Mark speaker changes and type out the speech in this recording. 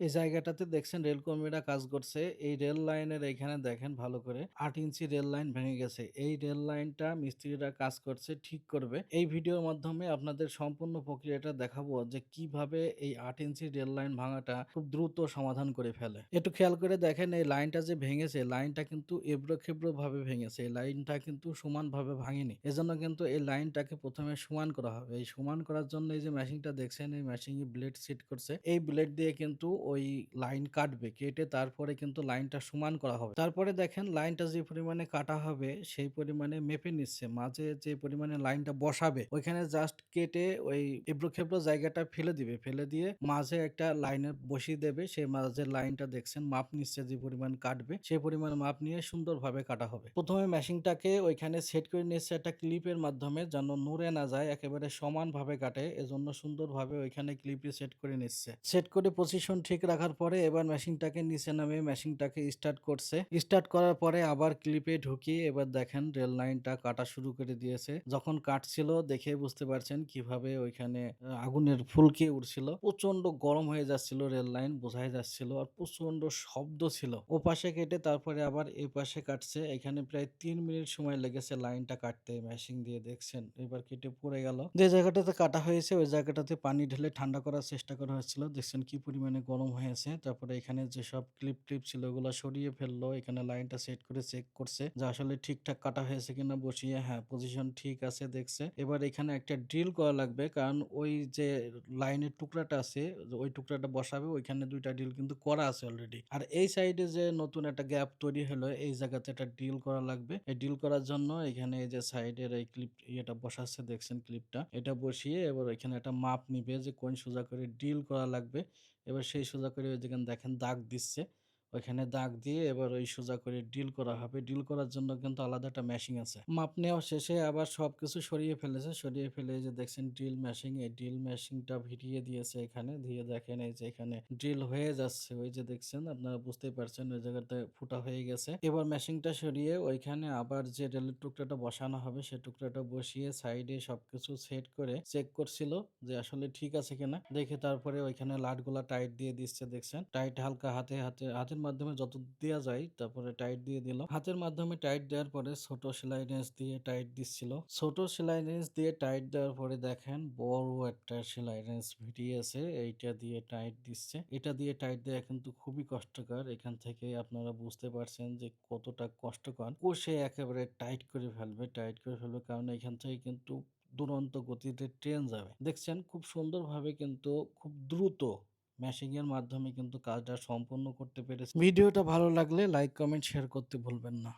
Speaker 1: এই জায়গাটাতে দেখছেন রেল কর্মীরা কাজ করছে। এই রেল লাইনের এইখানে দেখেন ভালো করে আট ইঞ্চি রেল লাইন ভেঙে গেছে। এই রেল লাইনটা মিস্ত্রিরা কাজ করছে, ঠিক করবে। এই ভিডিওর মাধ্যমে আপনাদের সম্পূর্ণ প্রক্রিয়াটা দেখাবো যে কীভাবে এই আট ইঞ্চি রেল লাইন ভাঙাটা খুব দ্রুত সমাধান করে ফেলে। একটু খেয়াল করে দেখেন এই লাইনটা যে ভেঙেছে, লাইনটা কিন্তু এবড়ো-খেবড়ো ভাবে ভেঙেছে। এই লাইনটা কিন্তু সমানভাবে ভাঙেনি। এজন্য কিন্তু এই লাইনটাকে প্রথমে সমান করা হবে। এই সমান করার জন্য এই যে মেশিনটা দেখছেন, এই মেশিনে ব্লেড সেট করছে। এই ব্লেড দিয়ে কিন্তু ওই লাইন কাটবে। কেটে তারপরে কিন্তু লাইনটা সমান করা হবে। তারপরে দেখেন লাইনটা যে পরিমাণে কাটা হবে, সেই পরিমাণে মেপে নিচ্ছে। মাঝে যে পরিমাণে লাইনটা বসাবে, ওইখানে জাস্ট কেটে ওই এবড়ো-খেবড়ো জায়গাটা ফেলে দিবে। ফেলে দিয়ে মাঝে একটা লাইনের বসিয়ে দেবে। সেই মাঝের লাইনটা দেখছেন মাপ নিচ্ছে যে পরিমাণ কাটবে সেই পরিমাণ মাপ নিয়ে সুন্দরভাবে কাটা হবে। ১ম এ মেশিনটাকে ওইখানে সেট করে নিচ্ছে একটা ক্লিপের মাধ্যমে, যেন নড়ে না যায়, একেবারে সমানভাবে কাটে। এজন্য সুন্দরভাবে ওইখানে ক্লিপে সেট করে নিচ্ছে। সেট করে পজিশন ঠিক রাখার পরে এবার মেশিনটাকে নিচে নামিয়ে মেশিনটাকে স্টার্ট করছে। স্টার্ট করার পরে আবার ক্লিপে ঢুকিয়ে এবার দেখেন রেল লাইনটা কাটা শুরু করে দিয়েছে। যখন কাটছিল দেখে বুঝতে পারছেন কীভাবে ওইখানে আগুনের ফুলকে উঠছিল। প্রচণ্ড গরম হয়ে যাচ্ছিল রেল লাইন বোঝাই যাচ্ছিল। আর প্রচণ্ড শব্দ ছিল। ওপাশে কেটে তারপরে আবার এপাশে কাটছে। এখানে প্রায় তিন মিনিট সময় লেগেছে লাইনটা কাটতে মেশিন দিয়ে দেখছেন। এবার কেটে পড়ে গেল। যে জায়গাটাতে কাটা হয়েছে, ওই জায়গাটাতে পানি ঢেলে ঠান্ডা করার চেষ্টা করা হচ্ছিল। দেখছেন কি পরিমাণে গরম হয়েছে। তারপরে এখানে যেসব ক্লিপ টিপ ছিল ওগুলো সরিয়ে ফেলল। এখানে লাইনটা সেট করে চেক করছে যে আসলে ঠিকঠাক কাটা হয়েছে কিনা বসিয়ে হ্যাঁ পজিশন ঠিক আছে দেখছে। এবার এখানে একটা ড্রিল করা লাগবে কারণ ওই যে লাইনের টুকরাটা আছে, ওই টুকরাটা বসাবে, ওইখানে দুইটা ড্রিল কিন্তু করা আছে অলরেডি। আর এই সাইডে যে নতুন একটা গ্যাপ তৈরি হলো, এই জায়গাতে একটা ড্রিল করা লাগবে। এই ড্রিল করার জন্য এখানে এই যে সাইডের এই ক্লিপ ইয়েটা বসাচ্ছে, দেখছেন ক্লিপটা। এটা বসিয়ে এবার এখানে একটা মাপ নিবে যে কোন সোজা করে ড্রিল করা লাগবে। এবার সেই সোজা করে ওই যেখানে দেখেন দাগ দিচ্ছে। ওইখানে দাগ দিয়ে এবার ওই সোজা করে ড্রিল করা হবে। ড্রিল করার জন্য কিন্তু আলাদা একটা মেশিন আছে। মাপ নেওয়া শেষে আবার সবকিছু সরিয়ে ফেলেছে। সরিয়ে ফেলে যে দেখছেন ড্রিল মেশিন এই ড্রিল মেশিনটা ভিড়িয়ে দিয়েছে এখানে। দিয়ে দেখেন এই যে এখানে ড্রিল হয়ে যাচ্ছে। ওই যে দেখছেন, আপনারা বুঝতেই পারছেন ওই জায়গাটায় ফুটা হয়ে গেছে। এবার মেশিনটা সরিয়ে ওইখানে আবার যে রেলের টুকরাটা বসানো হবে সেই টুকরাটা বসিয়ে সাইডে সবকিছু সেট করে চেক করছিল যে আসলে ঠিক আছে কিনা। দেখে তারপরে ওইখানে লাটগুলা টাইট দিয়ে দিচ্ছে, দেখছেন। টাইট হালকা হাতে হাতে হাতে হাতের মাধ্যমে যত দেওয়া যায়, তারপরে টাইট দিয়ে দিল। হাতের মাধ্যমে টাইট দেওয়ার পরে ছোট সেলাই রেঞ্চ দিয়ে টাইট দিচ্ছিল। ছোট সেলাই রেঞ্চ দিয়ে টাইট দেওয়ার পরে দেখেন বড় একটা সেলাই রেঞ্চ ভিড়িয়েছে এইটা দিয়ে টাইট দিচ্ছে। এটা দিয়ে টাইট দেওয়া কিন্তু খুবই কষ্টকর। এখান থেকে আপনারা বুঝতে পারছেন যে কতটা কষ্টকর। কষে একেবারে টাইট করে ফেলবে। টাইট করে ফেলবে, কারণ এখান থেকে কিন্তু দুরন্ত গতিতে ট্রেন যাবে। দেখছেন খুব সুন্দরভাবে কিন্তু খুব দ্রুত মেশিং এর মাধ্যমে কিন্তু কাজটা সম্পূর্ণ করতে পেরেছি ভিডিওটা ভালো লাগলে লাইক, কমেন্ট, শেয়ার করতে ভুলবেন না।